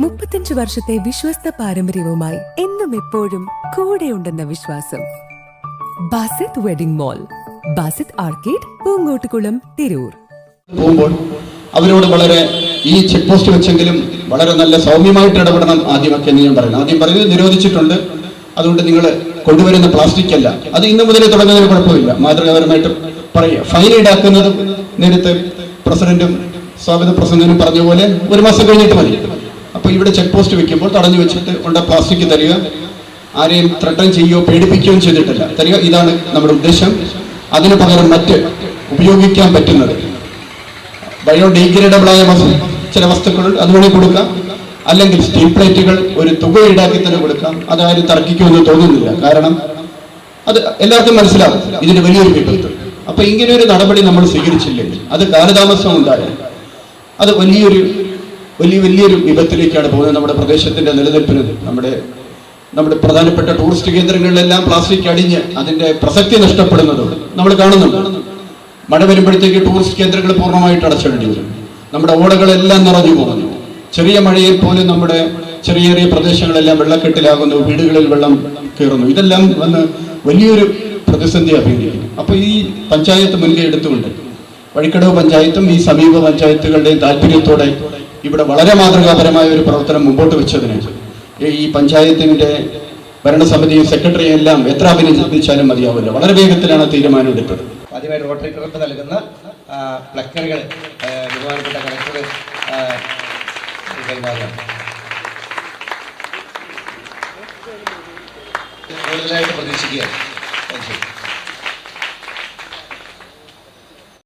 മുപ്പത്തിയഞ്ച് വർഷത്തെ വിശ്വസ്ത പാരമ്പര്യവുമായി എന്നും എപ്പോഴും കൂടെയുണ്ടെന്ന വിശ്വാസം. Basith wedding mall Basith arcade Poongottukulam Tirur. അവരോട് വളരെ ഈ ചെക്ക് പോസ്റ്റ് വെച്ചെങ്കിലും വളരെ നല്ല സൗമ്യമായിട്ട് ഇടപെടണം ആദ്യമൊക്കെ എന്ന് ഞാൻ പറയുന്നത് ആദ്യം പറയുന്നത് നിരോധിച്ചിട്ടുണ്ട്. അതുകൊണ്ട് നിങ്ങൾ കൊണ്ടുവരുന്ന പ്ലാസ്റ്റിക് അല്ല. അത് ഇന്ന് മുതലേ തുടങ്ങുന്നതിന് കുഴപ്പമില്ല. മാതൃകാപരമായിട്ട് പറയുക. ഫൈൻ ഈടാക്കുന്നതും നേരത്തെ പ്രസിഡന്റും സ്വാഗത പ്രസംഗനും പറഞ്ഞ പോലെ ഒരു മാസം കഴിഞ്ഞിട്ട് മതി. അപ്പൊ ഇവിടെ ചെക്ക് പോസ്റ്റ് വെക്കുമ്പോൾ തടഞ്ഞു വെച്ചിട്ട് ഉണ്ട പ്ലാസ്റ്റിക് തരിക. ആരെയും ത്രട്ടൻ ചെയ്യുകയോ പേടിപ്പിക്കുകയോ ചെയ്തിട്ടില്ല. തരിക ഇതാണ് നമ്മുടെ ഉദ്ദേശം. അതിന് പകരം മറ്റ് ഉപയോഗിക്കാൻ പറ്റുന്നത്. ബയോഡീഗ്രേഡബിൾ ആയ ചില വസ്തുക്കൾ അതുവഴി കൊടുക്കാം. അല്ലെങ്കിൽ സ്റ്റീൽ പ്ലേറ്റുകൾ ഒരു തുക ഈടാക്കി തന്നെ കൊടുക്കാം. അതാരും തർക്കിക്കുമെന്ന് തോന്നുന്നില്ല. കാരണം അത് എല്ലാവർക്കും മനസ്സിലാവും. ഇതിന് വലിയൊരു വിപത്ത്. അപ്പൊ ഇങ്ങനെ ഒരു നടപടി നമ്മൾ സ്വീകരിച്ചില്ലെങ്കിൽ അത് കാലതാമസം ഉണ്ടായാൽ അത് വലിയൊരു വലിയ വലിയൊരു വിപത്തിലേക്കാണ് പോകുന്നത് നമ്മുടെ പ്രദേശത്തിന്റെ നിലനിൽപ്പിന്. നമ്മുടെ നമ്മുടെ പ്രധാനപ്പെട്ട ടൂറിസ്റ്റ് കേന്ദ്രങ്ങളിലെല്ലാം പ്ലാസ്റ്റിക് അടിഞ്ഞ് അതിന്റെ പ്രസക്തി നഷ്ടപ്പെടുന്നത് നമ്മൾ കാണുന്നുണ്ട്. മഴ വരുമ്പോഴത്തേക്ക് ടൂറിസ്റ്റ് കേന്ദ്രങ്ങൾ പൂർണമായിട്ട് അടച്ചിടേണ്ടി വരും. നമ്മുടെ ഓടകളെല്ലാം നിറഞ്ഞു പോകുന്നു. ചെറിയ മഴയിൽ പോലും നമ്മുടെ ചെറിയ ചെറിയ പ്രദേശങ്ങളെല്ലാം വെള്ളക്കെട്ടിലാകുന്നു വീടുകളിൽ വെള്ളം കയറുന്നു. ഇതെല്ലാം വന്ന് വലിയൊരു പ്രതിസന്ധി അഭിനയിക്കുന്നു അപ്പോൾ ഈ പഞ്ചായത്ത് മുൻകൈ എടുത്തുകൊണ്ട് വഴിക്കടവ് പഞ്ചായത്തും ഈ സമീപ പഞ്ചായത്തുകളുടെയും താല്പര്യത്തോടെ ഇവിടെ വളരെ മാതൃകാപരമായ ഒരു പ്രവർത്തനം മുമ്പോട്ട് വെച്ചതിന് ഈ പഞ്ചായത്തിന്റെ ഭരണസമിതിയും സെക്രട്ടറിയും എല്ലാം എത്ര അഭിനന്ദിച്ചാലും മതിയാവില്ല. വളരെ വേഗത്തിലാണ് തീരുമാനം എടുത്തത്. ആദ്യമായി റോട്ടറി ക്ലബ്ബ് നൽകുന്ന പ്ലക്കറുകൾ ബഹുമാനപ്പെട്ട കളക്ടർ കൂടുതലായിട്ട് പ്രതീക്ഷിക്കുകയാണ്